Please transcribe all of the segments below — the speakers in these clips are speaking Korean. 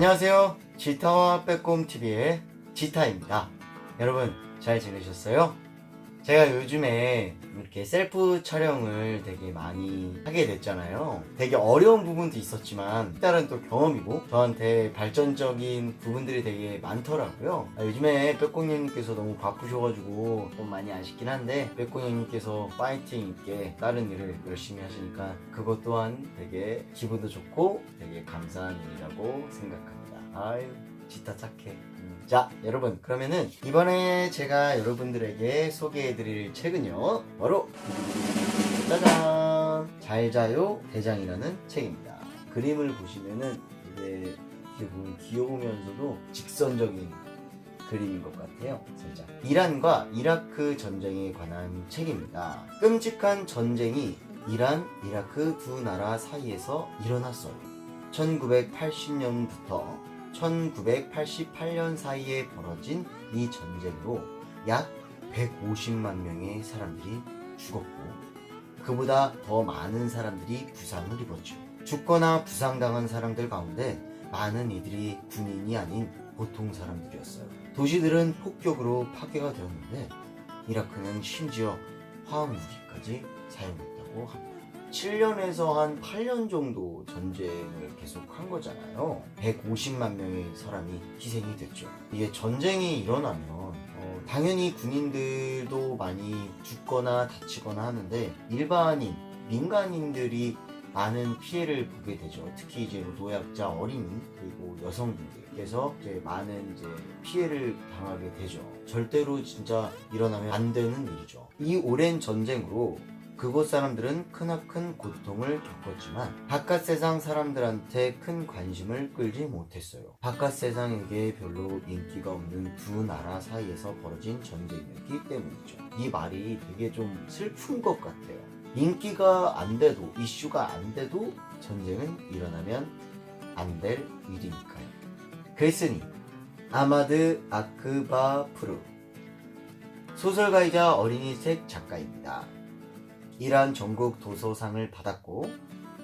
안녕하세요. 지타와 빼꼼TV의 지타입니다. 여러분, 잘 지내셨어요? 제가 요즘에 이렇게 셀프 촬영을 되게 많이 하게 됐잖아요. 되게 어려운 부분도 있었지만, 다른 또 경험이고, 저한테 발전적인 부분들이 되게 많더라고요. 아, 요즘에 빼꼼님께서 너무 바쁘셔가지고, 좀 많이 아쉽긴 한데, 빼꼼님께서 파이팅 있게 다른 일을 열심히 하시니까, 그것 또한 되게 기분도 좋고, 되게 감사한 일이라고 생각합니다. 아유, 진짜 착해. 음. 자, 여러분, 그러면은 이번에 제가 여러분들에게 소개해드릴 책은요, 바로 짜잔! 잘 자요 대장이라는 책입니다. 그림을 보시면은 이게 보면 귀여우면서도 직선적인 그림인 것 같아요. 살짝. 이란과 이라크 전쟁에 관한 책입니다. 끔찍한 전쟁이 이란, 이라크 두 나라 사이에서 일어났어요. 1980년부터 1988년 사이에 벌어진 이 전쟁으로 약 150만 명의 사람들이 죽었고 그보다 더 많은 사람들이 부상을 입었죠. 죽거나 부상당한 사람들 가운데 많은 이들이 군인이 아닌 보통 사람들이었어요. 도시들은 폭격으로 파괴가 되었는데 이라크는 심지어 화학무기까지 사용했다고 합니다. 7년에서 한 8년 정도 전쟁을 계속 한 거잖아요. 150만 명의 사람이 희생이 됐죠. 이게 전쟁이 일어나면 어, 당연히 군인들도 많이 죽거나 다치거나 하는데 일반인, 민간인들이 많은 피해를 보게 되죠. 특히 이제 노약자, 어린이 그리고 여성분들께서 이제 많은 이제 피해를 당하게 되죠. 절대로 진짜 일어나면 안 되는 일이죠. 이 오랜 전쟁으로 그곳 사람들은 크나큰 고통을 겪었지만 바깥 세상 사람들한테 큰 관심을 끌지 못했어요. 바깥 세상에게 별로 인기가 없는 두 나라 사이에서 벌어진 전쟁이었기 때문이죠. 이 말이 되게 좀 슬픈 것 같아요. 인기가 안 돼도 이슈가 안 돼도 전쟁은 일어나면 안 될 일이니까요. 글쓴이 아마드 아크바프루 소설가이자 어린이책 작가입니다. 이란 전국 도서상을 받았고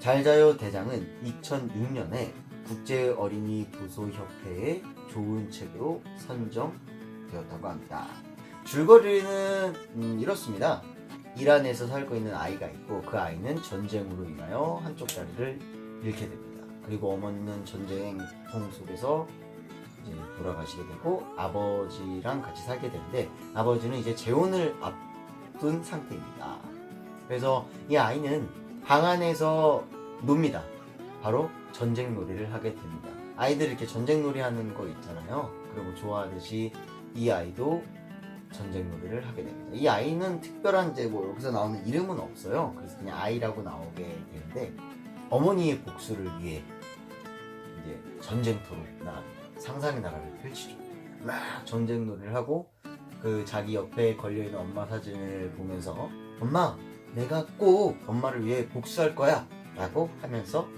잘자요 대장은 2006년에 국제 어린이 도서협회의 좋은 책으로 선정되었다고 합니다. 줄거리는 음, 이렇습니다. 이란에서 살고 있는 아이가 있고 그 아이는 전쟁으로 인하여 한쪽 다리를 잃게 됩니다. 그리고 어머니는 전쟁통 속에서 돌아가시게 되고 아버지랑 같이 살게 되는데 아버지는 이제 재혼을 앞둔 상태입니다. 그래서 이 아이는 방 안에서 놉니다. 바로 전쟁 놀이를 하게 됩니다. 아이들 이렇게 전쟁 놀이 하는 거 있잖아요. 그리고 좋아하듯이 이 아이도 전쟁 놀이를 하게 됩니다. 이 아이는 특별한 이제 뭐 여기서 나오는 이름은 없어요. 그래서 그냥 아이라고 나오게 되는데 어머니의 복수를 위해 이제 전쟁터로 나갑니다. 상상의 나라를 펼치죠. 막 전쟁 놀이를 하고 그 자기 옆에 걸려 있는 엄마 사진을 보면서 엄마 내가 꼭 엄마를 위해 복수할 거야 라고 하면서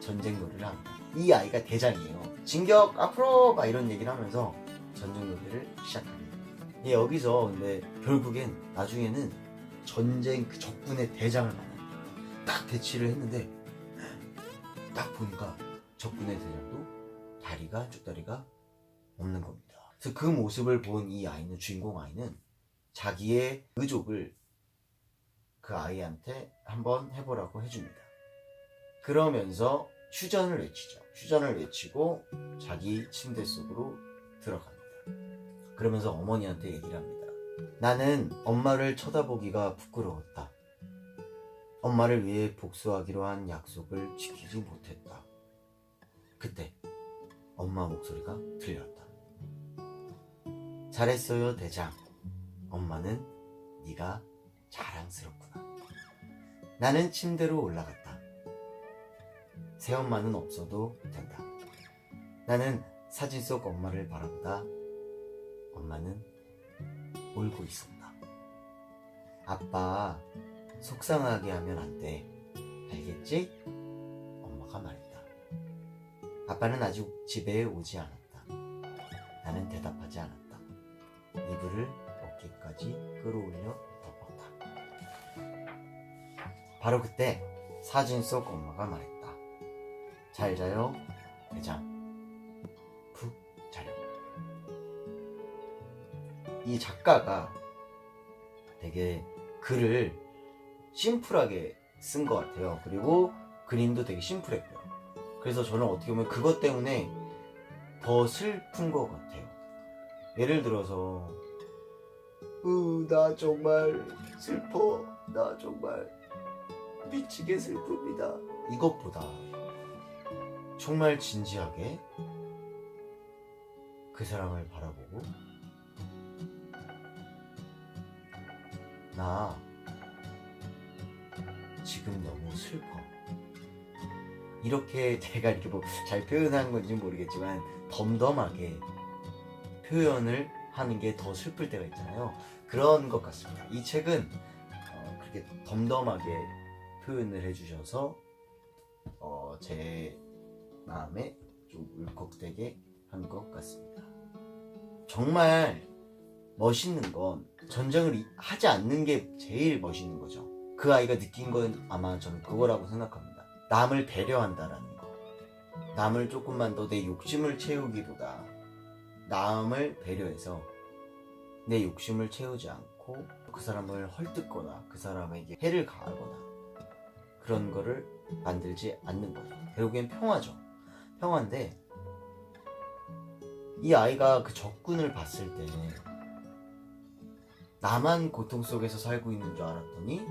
전쟁 놀이를 합니다. 이 아이가 대장이에요. 진격 앞으로 막 이런 얘기를 하면서 전쟁 놀이를 시작합니다. 예, 여기서 근데 결국엔 나중에는 전쟁 그 적군의 대장을 만나요. 딱 대치를 했는데 딱 보니까 적군의 대장도 다리가 한쪽 다리가 없는 겁니다. 그래서 그 모습을 본 이 아이는 주인공 아이는 자기의 의족을 그 아이한테 한번 해보라고 해줍니다. 그러면서 휴전을 외치죠. 휴전을 외치고 자기 침대 속으로 들어갑니다. 그러면서 어머니한테 얘기를 합니다. 나는 엄마를 쳐다보기가 부끄러웠다. 엄마를 위해 복수하기로 한 약속을 지키지 못했다. 그때 엄마 목소리가 들렸다. 잘했어요, 대장. 엄마는 네가 자랑스럽구나. 나는 침대로 올라갔다. 새엄마는 없어도 된다. 나는 사진 속 엄마를 바라보다 엄마는 울고 있었다. 아빠, 속상하게 하면 안 돼. 알겠지? 엄마가 말했다. 아빠는 아직 집에 오지 않았다. 나는 대답하지 않았다. 이불을 어깨까지 끌어올려. 바로 그때 사진 속 엄마가 말했다. 잘 자요, 대장. 푹 자려. 이 작가가 되게 글을 심플하게 쓴 것 같아요. 그리고 그림도 되게 심플했고요. 그래서 저는 어떻게 보면 그것 때문에 더 슬픈 것 같아요. 예를 들어서, 으, 나 정말 슬퍼. 나 정말 미치게 슬픕니다. 이것보다 정말 진지하게 그 사람을 바라보고 나 지금 너무 슬퍼. 이렇게 제가 이렇게 뭐 잘 표현한 건지 모르겠지만 덤덤하게 표현을 하는 게 더 슬플 때가 있잖아요. 그런 것 같습니다. 이 책은 어, 그렇게 덤덤하게 표현을 해주셔서 어, 제 마음에 좀 울컥되게 한 것 같습니다. 정말 멋있는 건 전쟁을 이- 하지 않는 게 제일 멋있는 거죠. 그 아이가 느낀 건 아마 저는 그거라고 생각합니다. 남을 배려한다라는 거. 남을 조금만 더 내 욕심을 채우기보다 남을 배려해서 내 욕심을 채우지 않고 그 사람을 헐뜯거나 그 사람에게 해를 가하거나 그런 거를 만들지 않는 거죠. 결국엔 평화죠. 평화인데 이 아이가 그 적군을 봤을 때 나만 고통 속에서 살고 있는 줄 알았더니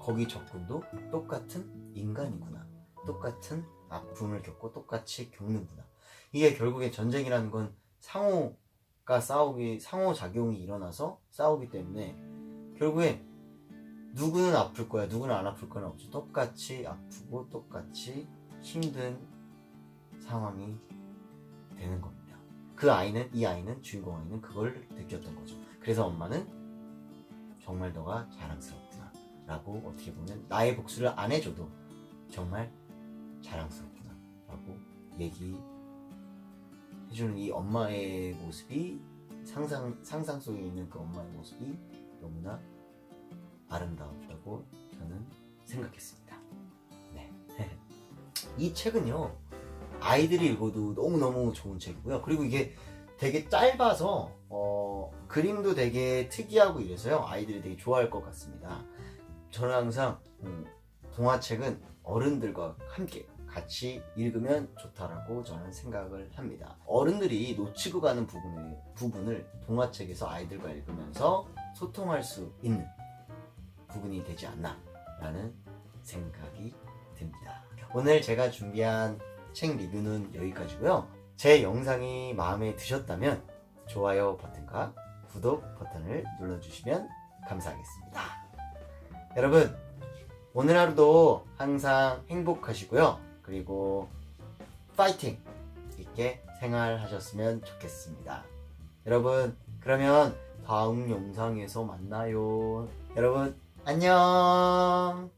거기 적군도 똑같은 인간이구나. 똑같은 아픔을 겪고 똑같이 겪는구나. 이게 결국에 전쟁이라는 건 상호가 싸우기, 상호 작용이 일어나서 싸우기 때문에 결국에 누구는 아플 거야, 누구는 안 아플 거는 없죠. 똑같이 아프고 똑같이 힘든 상황이 되는 겁니다. 그 아이는, 이 아이는, 주인공 아이는 그걸 느꼈던 거죠. 그래서 엄마는 정말 너가 자랑스럽구나. 라고 어떻게 보면 나의 복수를 안 해줘도 정말 자랑스럽구나. 라고 얘기해주는 이 엄마의 모습이 상상, 상상 속에 있는 그 엄마의 모습이 너무나 아름다웠다고 저는 생각했습니다. 네. 이 책은요, 아이들이 읽어도 너무너무 좋은 책이고요. 그리고 이게 되게 짧아서, 어, 그림도 되게 특이하고 이래서요. 아이들이 되게 좋아할 것 같습니다. 저는 항상, 음, 동화책은 어른들과 함께 같이 읽으면 좋다라고 저는 생각을 합니다. 어른들이 놓치고 가는 부분을, 부분을 동화책에서 아이들과 읽으면서 소통할 수 있는 부분이 되지 않나 라는 생각이 듭니다. 오늘 제가 준비한 책 리뷰는 여기까지고요. 제 영상이 마음에 드셨다면 좋아요 버튼과 구독 버튼을 눌러주시면 감사하겠습니다. 여러분 오늘 하루도 항상 행복하시고요. 그리고 파이팅 있게 생활하셨으면 좋겠습니다. 여러분 그러면 다음 영상에서 만나요. 여러분 안녕.